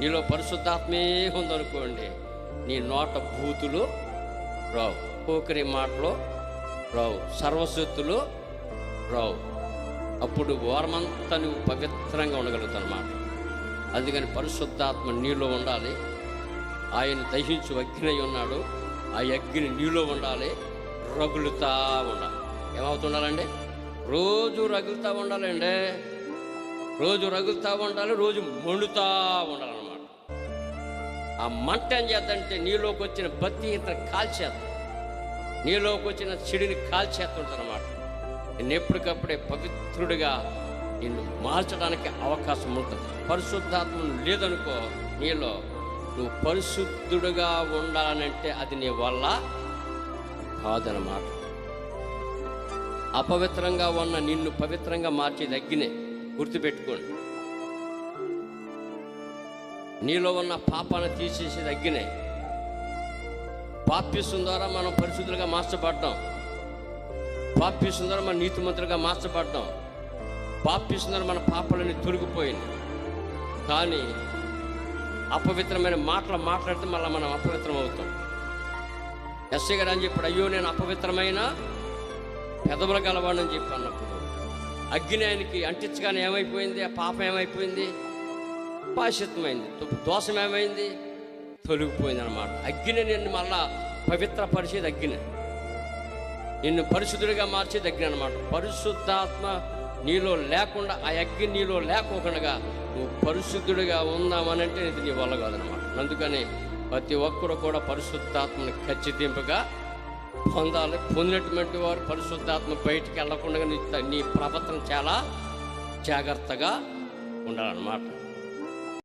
నీలో పరిశుద్ధాత్మే ఉందనుకోండి నీ నోట బూతులు రావు. పోకరి మాటలు రావు. సర్వశక్తులు రావు. అప్పుడు వారమంతా నువ్వు పవిత్రంగా ఉండగలుగుతావు అందుకని పరిశుద్ధాత్మ నీలో ఉండాలి. ఆయన దహించు అగ్ని ఉన్నాడు. ఆ అగ్ని నీలో ఉండాలి. రగులుతా ఉండాలి. ఏమవుతుండాలండి? రోజు రగులుతూ ఉండాలండి. రోజు రగులుతూ ఉండాలి. రోజు మండుతూ ఉండాలన్నమాట. ఆ మంట ఏం చేద్దంటే నీలోకి వచ్చిన బత్తి ఇతను కాల్చేద్దాం. నీలోకి వచ్చిన చెడిని కాల్చేస్తుంటారన్నమాట నేను ఎప్పటికప్పుడే పవిత్రుడిగా నిన్ను మార్చడానికి అవకాశం ఉంటుంది. పరిశుద్ధాత్మను లేదనుకో నీలో నువ్వు పరిశుద్ధుడుగా ఉండాలంటే అది నీ వల్ల కాదనమాట అపవిత్రంగా ఉన్న నిన్ను పవిత్రంగా మార్చేది అగ్గినే గుర్తుపెట్టుకోండి. నీలో ఉన్న పాపాన్ని తీసేసేది అగ్గినే పాప్యసం ద్వారా మనం పరిశుద్ధులుగా మార్చబడ్డాం. పాప్యసం ద్వారా మన నీతిమంతులుగా మార్చబడ్డాం. పాప్యసం ద్వారా మన పాపాలని తొలగిపోయింది కానీ అపవిత్రమైన మాటలు మాట్లాడితే మళ్ళీ మనం అపవిత్రం అవుతాం. ఎస్ఐ గారు అని చెప్పాడు అయ్యో నేను అపవిత్రమైన పెదవుల గలవాడని చెప్పి అన్నప్పుడు. అగ్ని ఆయనకి అంటించగానే ఏమైపోయింది? ఆ పాపం ఏమైపోయింది? పాశిత్వమైంది దోషం ఏమైంది తొలగిపోయింది అనమాట అగ్గిన నిన్ను మళ్ళా పవిత్రపరిచేది అగ్గిన నిన్ను పరిశుద్ధుడిగా మార్చేది అగ్ని అనమాట పరిశుద్ధాత్మ నీలో లేకుండా ఆ అగ్ని నీలో లేకోకుండా నువ్వు పరిశుద్ధుడిగా ఉందామనంటే ఇది నీ వల్ల కాదనమాట అందుకని ప్రతి ఒక్కరు కూడా పరిశుద్ధాత్మని ఖచ్చితింపుగా పొందాలి. పొందినటువంటి వారు పరిశుద్ధాత్మ బయటికి వెళ్ళకుండా నీ నీ ప్రవర్తన చాలా జాగ్రత్తగా ఉండాలన్నమాట.